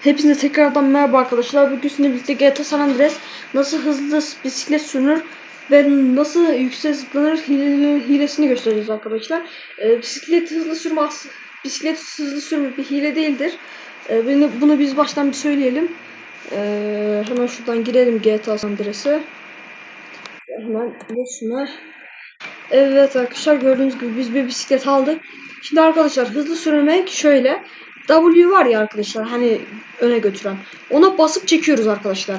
Hepinize tekrardan merhaba arkadaşlar. Bugün sizinle birlikte GTA San Andreas nasıl hızlı bisiklet sürülür ve nasıl yüksek zıplanır hile- hilesini göstereceğiz arkadaşlar. Ee, bisiklet hızlı sürme bisiklet hızlı sürme bir hile değildir. Ee, bunu, bunu biz baştan bir söyleyelim. Ee, hemen şuradan girelim GTA San Andreas'e. Hemen boşuna. Evet arkadaşlar gördüğünüz gibi biz bir bisiklet aldık. Şimdi arkadaşlar hızlı sürmek şöyle. W var ya arkadaşlar hani öne götüren. Ona basıp çekiyoruz arkadaşlar.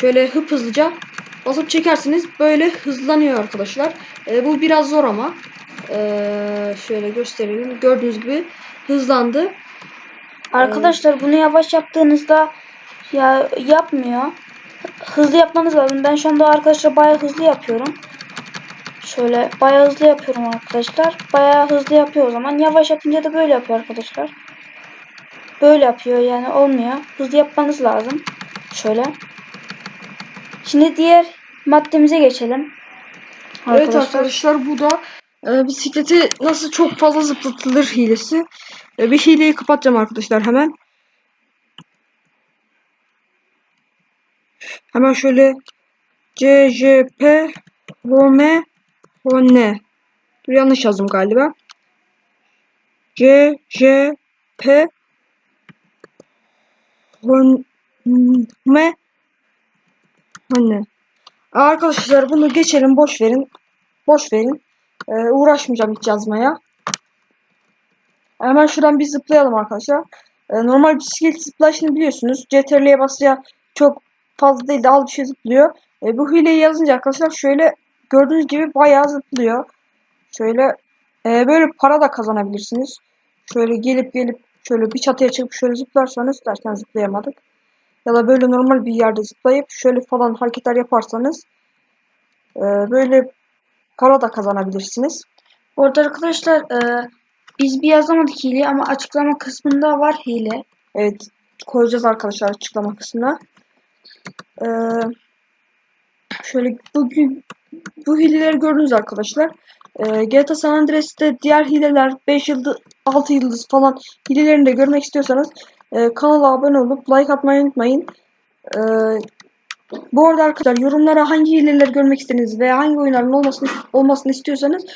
Şöyle hıp hızlıca basıp çekersiniz böyle hızlanıyor arkadaşlar. Ee, bu biraz zor ama. Ee, şöyle gösterelim. Gördüğünüz gibi hızlandı. Arkadaşlar bunu yavaş yaptığınızda ya yapmıyor. Hızlı yapmanız lazım. Ben şu anda arkadaşlar bayağı hızlı yapıyorum. Şöyle bayağı hızlı yapıyorum arkadaşlar. Bayağı hızlı yapıyor o zaman. Yavaş yapınca da böyle yapıyor arkadaşlar. Böyle yapıyor yani olmuyor. Hızlı yapmanız lazım. Şöyle. Şimdi diğer maddemize geçelim. Evet arkadaşlar bu da e, bisikleti nasıl çok fazla zıplatılır hilesi. E, bir hileyi kapatacağım arkadaşlar hemen. Hemen şöyle C, J, P, Rome, Rone. Dur yanlış yazdım galiba. C, Rome, Rone. Arkadaşlar bunu geçelim boş verin. Boş verin. Ee, uğraşmayacağım hiç yazmaya. Hemen şuradan bir zıplayalım arkadaşlar. Ee, normal bisiklet zıplayışını biliyorsunuz. CTRL'ye basınca çok fazla değil de bir şey zıplıyor. Ee, bu hileyi yazınca arkadaşlar şöyle gördüğünüz gibi bayağı zıplıyor. Şöyle e, böyle para da kazanabilirsiniz. Şöyle gelip gelip şöyle bir çatıya çıkıp şöyle zıplarsanız derken zıplayamadık. Ya da böyle normal bir yerde zıplayıp şöyle falan hareketler yaparsanız e, böyle para da kazanabilirsiniz. Orada arkadaşlar e, biz bir yazamadık hile ama açıklama kısmında var hile. Evet koyacağız arkadaşlar açıklama kısmına. Ee, şöyle bugün bu hileleri gördünüz arkadaşlar. Ee, GTA San Andreas'te diğer hileler 5 yıldız 6 yıldız falan hilelerini de görmek istiyorsanız e, kanala abone olup like atmayı unutmayın. Ee, bu arada arkadaşlar yorumlara hangi hileleri görmek istediğiniz veya hangi oyunların olmasını olmasını istiyorsanız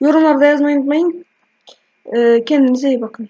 yorumlarda yazmayı unutmayın. Ee, kendinize iyi bakın.